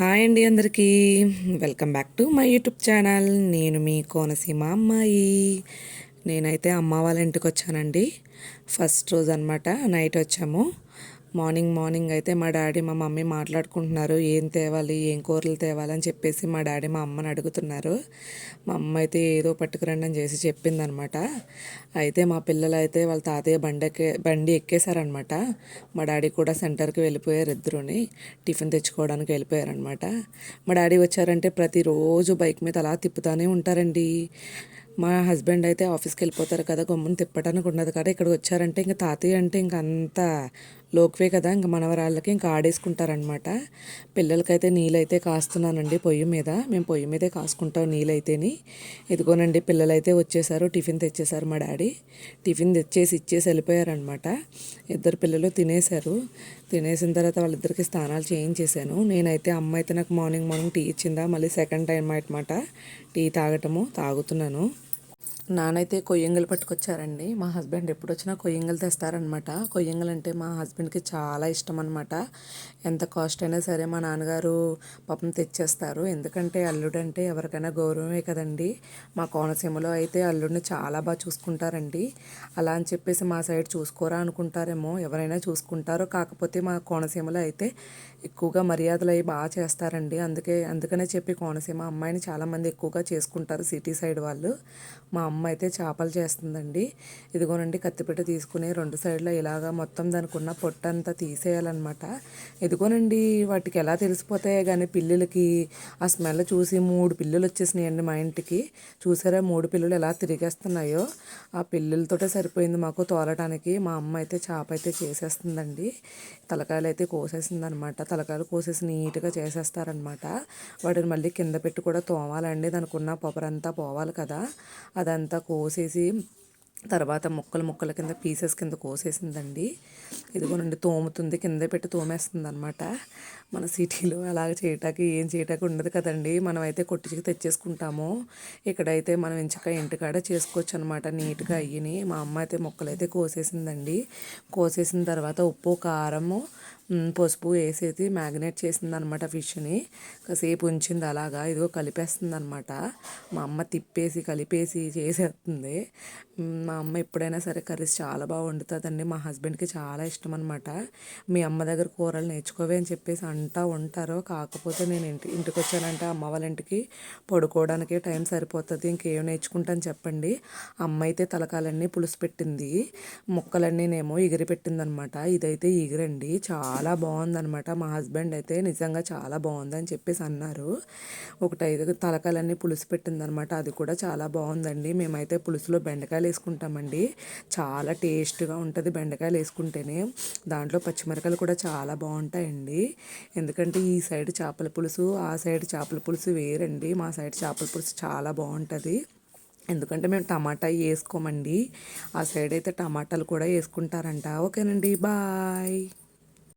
Hi అండి అందరికీ. Welcome back to my YouTube channel. నేను మీ కోనసీమ అమ్మాయి. నేనైతే అమ్మ వాళ్ళ ఇంటికి వచ్చానండి. ఫస్ట్ రోజు అనమాట నైట్ వచ్చాము. మార్నింగ్ మార్నింగ్ అయితే మా డాడీ మా మమ్మీ మాట్లాడుకుంటున్నారు ఏం తేవాలి ఏం కూరలు తేవాలి అని చెప్పేసి మా డాడీ మా అమ్మని అడుగుతున్నారు. మా అమ్మ అయితే ఏదో పట్టుకురండి అని చేసి చెప్పిందనమాట అయితే మా పిల్లలు అయితే వాళ్ళ తాతయ్య బండి ఎక్కే బండి ఎక్కేశారనమాట మా డాడీ కూడా సెంటర్కి వెళ్ళిపోయారు ఇద్దరుని టిఫిన్ తెచ్చుకోవడానికి వెళ్ళిపోయారనమాట మా డాడీ వచ్చారంటే ప్రతిరోజు బైక్ మీద అలా తిప్పుతూనే ఉంటారండి. మా హస్బెండ్ అయితే ఆఫీస్కి వెళ్ళిపోతారు కదా గమ్మున తిప్పడానికి ఉండదు కదా ఇక్కడికి వచ్చారంటే ఇంకా తాతయ్య అంటే ఇంక అంత లోక్వే కదా ఇంక మనవరాళ్ళకి ఇంకా ఆడేసుకుంటారనమాట పిల్లలకైతే నీళ్ళైతే కాస్తున్నానండి పొయ్యి మీద మేము పొయ్యి మీదే కాసుకుంటాం నీళ్ళైతేని. ఇదిగోనండి పిల్లలైతే వచ్చేసారు టిఫిన్ తెచ్చేసారు మా డాడీ. టిఫిన్ తెచ్చేసి ఇచ్చేసి వెళ్ళిపోయారనమాట ఇద్దరు పిల్లలు తినేశారు. తినేసిన తర్వాత వాళ్ళిద్దరికి స్నానాలు చేయించేశాను. నేనైతే అమ్మ అయితే నాకు మార్నింగ్ మార్నింగ్ టీ ఇచ్చిందా మళ్ళీ సెకండ్ టైం అనమాట టీ తాగటము తాగుతున్నాను. నానైతే కొయ్యంగలు పట్టుకొచ్చారండి. మా హస్బెండ్ ఎప్పుడు వచ్చినా కొయ్యంగలు తెస్తారనమాట. కొయ్యంగలు అంటే మా హస్బెండ్కి చాలా ఇష్టం అనమాట ఎంత కాస్ట్ అయినా సరే మా నాన్నగారు పాపం తెచ్చేస్తారు. ఎందుకంటే అల్లుడు అంటే ఎవరికైనా గౌరవమే కదండి. మా కోనసీమలో అయితే అల్లుడిని చాలా బాగా చూసుకుంటారండి. అలా అని చెప్పేసి మా సైడ్ చూసుకోరా అనుకుంటారేమో ఎవరైనా చూసుకుంటారో కాకపోతే మా కోనసీమలో అయితే ఎక్కువగా మర్యాదలు అవి బాగా చేస్తారండి. అందుకే అందుకనే చెప్పి కోనసీమ అమ్మాయిని చాలామంది ఎక్కువగా చేసుకుంటారు సిటీ సైడ్ వాళ్ళు. మా అమ్మ అమ్మ అయితే చేపలు చేస్తుందండి. ఇదిగోనండి కత్తిపెట్ట తీసుకుని రెండు సైడ్లో ఇలాగా మొత్తం దానికి ఉన్న పొట్టంతా తీసేయాలన్నమాట. ఇదిగోనండి వాటికి ఎలా తెలిసిపోతాయో కానీ పిల్లలకి ఆ స్మెల్ చూసి మూడు పిల్లులు వచ్చేసినాయండి మా ఇంటికి. చూసారా మూడు పిల్లలు ఎలా తిరిగేస్తున్నాయో. ఆ పిల్లలతోటే సరిపోయింది మాకు తోలటానికి. మా అమ్మ అయితే చేప అయితే చేసేస్తుందండి. తలకాయలు అయితే కోసేసింది అనమాట తలకాయలు కోసేసి నీట్గా చేసేస్తారనమాట వాటిని మళ్ళీ కింద పెట్టి కూడా తోమాలండి. దానికి ఉన్న పొపరంతా పోవాలి కదా. అదంతా కోసేసి తర్వాత ముక్కలు ముక్కల కింద పీసెస్ కింద కోసేసిందండి. ఇదిగోనండి తోముతుంది కింద పెట్టి తోమేస్తుంది అనమాట మన సిటీలో అలాగ చేయటానికి ఏం చేయటానికి ఉండదు కదండి. మనం అయితే కొట్టించి తెచ్చేసుకుంటాము. ఇక్కడైతే మనం ఇంచక ఇంటికాడ చేసుకోవచ్చు అనమాట నీట్గా అయ్యిని. మా అమ్మ అయితే ముక్కలు అయితే కోసేసిందండి. కోసేసిన తర్వాత ఉప్పు కారము పసుపు వేసేసి మ్యాగ్నేట్ చేసింది అనమాట ఫిష్ని. కాసేపు ఉంచింది అలాగా ఇదిగో కలిపేస్తుంది అనమాట మా అమ్మ తిప్పేసి కలిపేసి చేసేస్తుంది. మా అమ్మ ఎప్పుడైనా సరే కర్రీస్ చాలా బాగా వండుతుందండి. మా హస్బెండ్కి చాలా ఇష్టం అనమాట మీ అమ్మ దగ్గర కూరలు నేర్చుకోవే అని చెప్పేసి అంటా ఉంటారు కాకపోతే నేను ఇంటి ఇంటికి వచ్చానంటే అమ్మ వాళ్ళ ఇంటికి పడుకోవడానికి టైం సరిపోతుంది ఇంకేం నేర్చుకుంటాను చెప్పండి. అమ్మ అయితే తలకాలన్నీ పులుసు పెట్టింది. ముక్కలన్నీ నేమో ఎగిరి పెట్టిందనమాట ఇదైతే ఎగిరండి. చాలా చాలా బాగుందనమాట మా హస్బెండ్ అయితే నిజంగా చాలా బాగుందని చెప్పేసి అన్నారు. ఒకటి ఐదు తలకాయలన్నీ పులుసు పెట్టిందనమాట అది కూడా చాలా బాగుందండి. మేమైతే పులుసులో బెండకాయలు వేసుకుంటామండి. చాలా టేస్ట్గా ఉంటుంది బెండకాయలు వేసుకుంటేనే. దాంట్లో పచ్చిమిరకాయలు కూడా చాలా బాగుంటాయండి. ఎందుకంటే ఈ సైడ్ చేపల పులుసు ఆ సైడ్ చేపల పులుసు వేరండి. మా సైడ్ చేపల పులుసు చాలా బాగుంటుంది. ఎందుకంటే మేము టమాటా వేసుకోమండి. ఆ సైడ్ అయితే టమాటాలు కూడా వేసుకుంటారంట. ఓకేనండి. బాయ్.